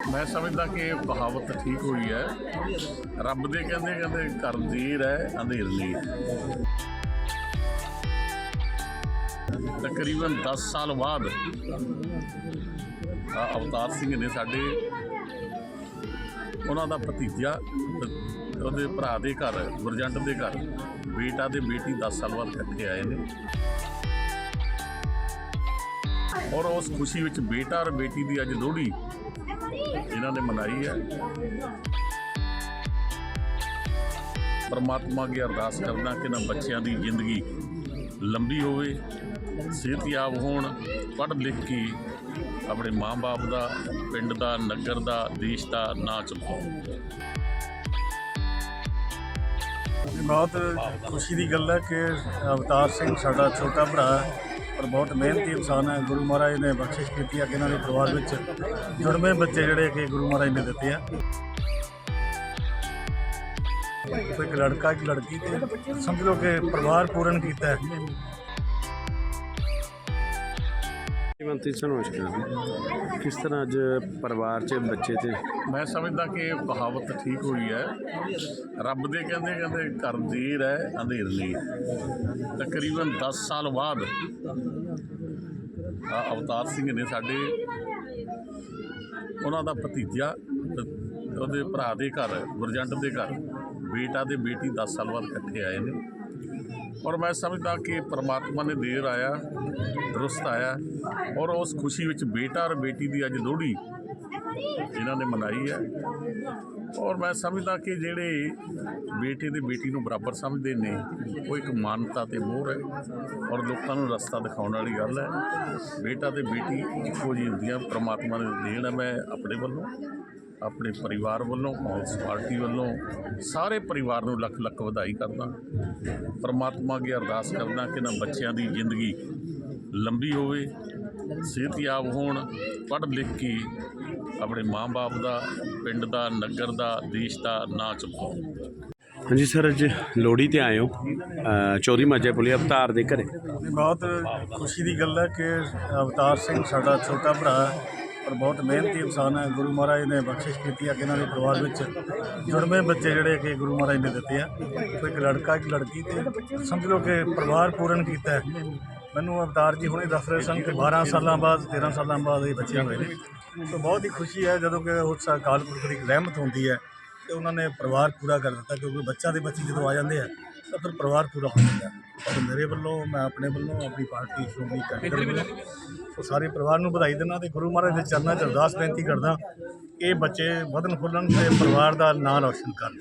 ਮੈਂ ਸਮਝਦਾ ਕਿ ਇਹ ਕਹਾਵਤ ਠੀਕ ਹੋਈ ਹੈ। ਰੱਬ ਦੇ ਕਹਿੰਦੇ ਕਹਿੰਦੇ ਘਰ ਦੇਰ ਹੈ, ਅੰਧੇਰ ਨਹੀਂ ਤਕਰੀਬਨ 10 ਸਾਲ ਬਾਅਦ ਅਵਤਾਰ ਸਿੰਘ ਨੇ ਸਾਡੇ ਉਹਨਾਂ ਦਾ ਭਤੀਜਾ ਉਹਦੇ ਭਰਾ ਦੇ ਘਰ, ਗੁਰਜੰਟ ਦੇ ਘਰ ਬੇਟਾ ਤੇ ਬੇਟੀ 10 ਸਾਲ ਬਾਅਦ ਇਕੱਠੇ ਆਏ ਨੇ। ਔਰ ਉਸ ਖੁਸ਼ੀ ਵਿੱਚ ਬੇਟਾ ਔਰ ਬੇਟੀ ਦੀ ਅੱਜ ਲੋਹੜੀ ਇਹਨਾਂ ਨੇ ਮਨਾਈ ਹੈ। ਪਰਮਾਤਮਾ ਅੱਗੇ ਅਰਦਾਸ ਕਰਦਾ ਕਿ ਨਾ ਬੱਚਿਆਂ ਦੀ ਜ਼ਿੰਦਗੀ ਲੰਬੀ ਹੋਵੇ, ਸਿਹਤਯਾਬ ਹੋਣ, ਪੜ੍ਹ ਲਿਖ ਕੇ ਆਪਣੇ ਮਾਂ-ਬਾਪ ਦਾ, ਪਿੰਡ ਦਾ, ਨਗਰ ਦਾ, ਦੇਸ਼ ਦਾ ਨਾਂ ਚੁਕਾਉਣ ਬਹੁਤ ਖੁਸ਼ੀ ਦੀ ਗੱਲ ਹੈ ਕਿ ਅਵਤਾਰ ਸਿੰਘ ਸਾਡਾ ਛੋਟਾ ਭਰਾ ਹੈ ਪਰ ਬਹੁਤ ਮਿਹਨਤੀ ਇਨਸਾਨ ਹੈ। ਗੁਰੂ ਮਹਾਰਾਜ ਨੇ ਬਖਸ਼ਿਸ਼ ਕੀਤੀ ਹੈ ਕਿ ਇਹਨਾਂ ਦੇ ਪਰਿਵਾਰ ਵਿੱਚ ਜੁੜਵੇਂ ਬੱਚੇ ਜਿਹੜੇ ਕਿ ਗੁਰੂ ਮਹਾਰਾਜ ਨੇ ਦਿੱਤੇ ਆ। ਇੱਕ ਲੜਕਾ, ਇੱਕ ਲੜਕੀ ਤੇ ਸਮਝ ਲਓ ਕਿ ਪਰਿਵਾਰ ਪੂਰਨ ਕੀਤਾ ਹੈ। ਮੰਤਰੀ ਸਰ ਨਮਸਕਾਰ ਕਿਸ ਤਰ੍ਹਾਂ ਅੱਜ ਪਰਿਵਾਰ 'ਚ, ਬੱਚੇ ਤੇ ਮੈਂ ਸਮਝਦਾ ਕਿ ਇਹ ਕਹਾਵਤ ਠੀਕ ਹੋਈ ਹੈ। ਰੱਬ ਦੇ ਕਹਿੰਦੇ ਕਹਿੰਦੇ ਘਰ ਦੇਰ ਹੈ ਅੰਧੇਰ ਨਹੀਂ। ਤਕਰੀਬਨ 10 ਸਾਲ ਬਾਅਦ ਅਵਤਾਰ ਸਿੰਘ ਨੇ ਸਾਡੇ, ਉਹਨਾਂ ਦਾ ਭਤੀਜਾ ਉਹਦੇ ਭਰਾ ਦੇ ਘਰ, ਗੁਰਜੰਟ ਦੇ ਘਰ, ਬੇਟਾ ਤੇ ਬੇਟੀ 10 ਸਾਲ ਬਾਅਦ ਇਕੱਠੇ ਆਏ ਨੇ। ਔਰ ਮੈਂ ਸਮਝਦਾ ਕਿ ਪ੍ਰਮਾਤਮਾ ਨੇ ਦੇਰ ਆਇਆ, ਦਰੁਸਤ ਆਇਆ ਔਰ ਉਸ ਖੁਸ਼ੀ ਵਿੱਚ ਬੇਟਾ ਔਰ ਬੇਟੀ ਦੀ ਅੱਜ ਲੋਹੜੀ ਇਹਨਾਂ ਨੇ ਮਨਾਈ ਹੈ। ਔਰ ਮੈਂ ਸਮਝਦਾ ਕਿ ਜਿਹੜੇ ਬੇਟੇ ਤੇ ਬੇਟੀ ਨੂੰ ਬਰਾਬਰ ਸਮਝਦੇ ਨੇ, ਉਹ ਇੱਕ ਮਾਨਤਾ ਤੇ ਮੋਹਰ ਹੈ ਔਰ ਲੋਕਾਂ ਨੂੰ ਰਸਤਾ ਦਿਖਾਉਣ ਵਾਲੀ ਗੱਲ ਹੈ। ਬੇਟਾ ਤੇ ਬੇਟੀ ਇੱਕੋ ਜਿਹੀ ਹੁੰਦੀਆਂ, ਪ੍ਰਮਾਤਮਾ ਨੇ ਦੇਣ ਹੈ, ਮੈਂ ਆਪਣੇ ਵੱਲੋਂ। ਆਪਣੇ ਪਰਿਵਾਰ ਵੱਲੋਂ ਕਾਂਗਰਸ ਪਾਰਟੀ ਵੱਲੋਂ ਸਾਰੇ ਪਰਿਵਾਰ ਨੂੰ ਲੱਖ ਲੱਖ ਵਧਾਈ ਕਰਦਾ। ਪ੍ਰਮਾਤਮਾ ਅੱਗੇ ਅਰਦਾਸ ਕਰਦਾ ਕਿ ਨਾ ਬੱਚਿਆਂ ਦੀ ਜ਼ਿੰਦਗੀ ਲੰਬੀ ਹੋਵੇ ਸਿਹਤਯਾਬ ਹੋਣ ਪੜ੍ਹ ਲਿਖ ਕੇ ਆਪਣੇ ਮਾਂ-ਬਾਪ ਦਾ ਪਿੰਡ ਦਾ ਨਗਰ ਦਾ ਦੇਸ਼ ਦਾ ਨਾਂ ਚੁਕਾਉਣ ਹਾਂਜੀ ਸਰ ਅੱਜ ਲੋਹੜੀ ਤੇ ਆਏ ਹੋ। ਚੌਧਰੀ ਮਾਜਾ ਪੁਲੀ ਅਵਤਾਰ ਦੇ ਘਰੇ। ਬਹੁਤ ਖੁਸ਼ੀ ਦੀ ਗੱਲ ਹੈ ਕਿ ਅਵਤਾਰ ਸਿੰਘ ਸਾਡਾ ਛੋਟਾ ਭਰਾ ਪਰ ਬਹੁਤ ਮਿਹਨਤੀ ਇਨਸਾਨ ਹੈ। ਗੁਰੂ ਮਹਾਰਾਜ ਨੇ ਬਖਸ਼ਿਸ਼ ਕੀਤੀ ਹੈ ਕਿ ਇਹਨਾਂ ਦੇ ਪਰਿਵਾਰ ਵਿੱਚ ਜੁੜਵੇਂ ਬੱਚੇ ਜਿਹੜੇ ਕਿ ਗੁਰੂ ਮਹਾਰਾਜ ਨੇ ਦਿੱਤੇ ਆ। ਕੋਈ ਇੱਕ ਲੜਕਾ, ਇੱਕ ਲੜਕੀ ਤੇ ਸਮਝ ਲਓ ਕਿ ਪਰਿਵਾਰ ਪੂਰਨ ਕੀਤਾ ਹੈ। ਮੈਨੂੰ ਅਵਤਾਰ ਜੀ ਹੁਣੇ ਦੱਸ ਰਹੇ ਸਨ ਕਿ 12 ਸਾਲਾਂ ਬਾਅਦ 13 ਸਾਲਾਂ ਬਾਅਦ ਇਹ ਬੱਚੇ ਹੋਏ ਨੇ। ਤਾਂ ਬਹੁਤ ਹੀ ਖੁਸ਼ੀ ਹੈ ਜਦੋਂ ਕਿ ਉਸ ਅਕਾਲ ਪੁਰਖ ਦੀ ਰਹਿਮਤ ਹੁੰਦੀ ਹੈ ਤੇ ਉਹਨਾਂ ਨੇ ਪਰਿਵਾਰ ਪੂਰਾ ਕਰ ਦਿੱਤਾ ਕਿਉਂਕਿ ਬੱਚਾ ਦੇ ਬੱਚੇ ਜਦੋਂ ਆ ਜਾਂਦੇ ਆ ਤਾਂ ਫਿਰ ਪਰਿਵਾਰ ਪੂਰਾ ਹੋ ਜਾਂਦਾ ਤੇ ਮੇਰੇ ਵੱਲੋਂ ਮੈਂ ਆਪਣੇ ਵੱਲੋਂ ਆਪਣੀ ਪਾਰਟੀ ਸ਼੍ਰੋਮਣੀ ਅਕਾਲੀ ਦਲ ਵੱਲੋਂ ਸੋ ਸਾਰੇ ਪਰਿਵਾਰ ਨੂੰ ਵਧਾਈ ਦਿੰਦਾ ਤੇ ਗੁਰੂ ਮਹਾਰਾਜ ਦੇ ਚਰਨਾਂ 'ਚ ਅਰਦਾਸ ਬੇਨਤੀ ਕਰਦਾ ਕਿ ਇਹ ਬੱਚੇ ਵਧਨ ਫੁੱਲਣ ਤੇ ਪਰਿਵਾਰ ਦਾ ਨਾਂ ਰੌਸ਼ਨ ਕਰਨ।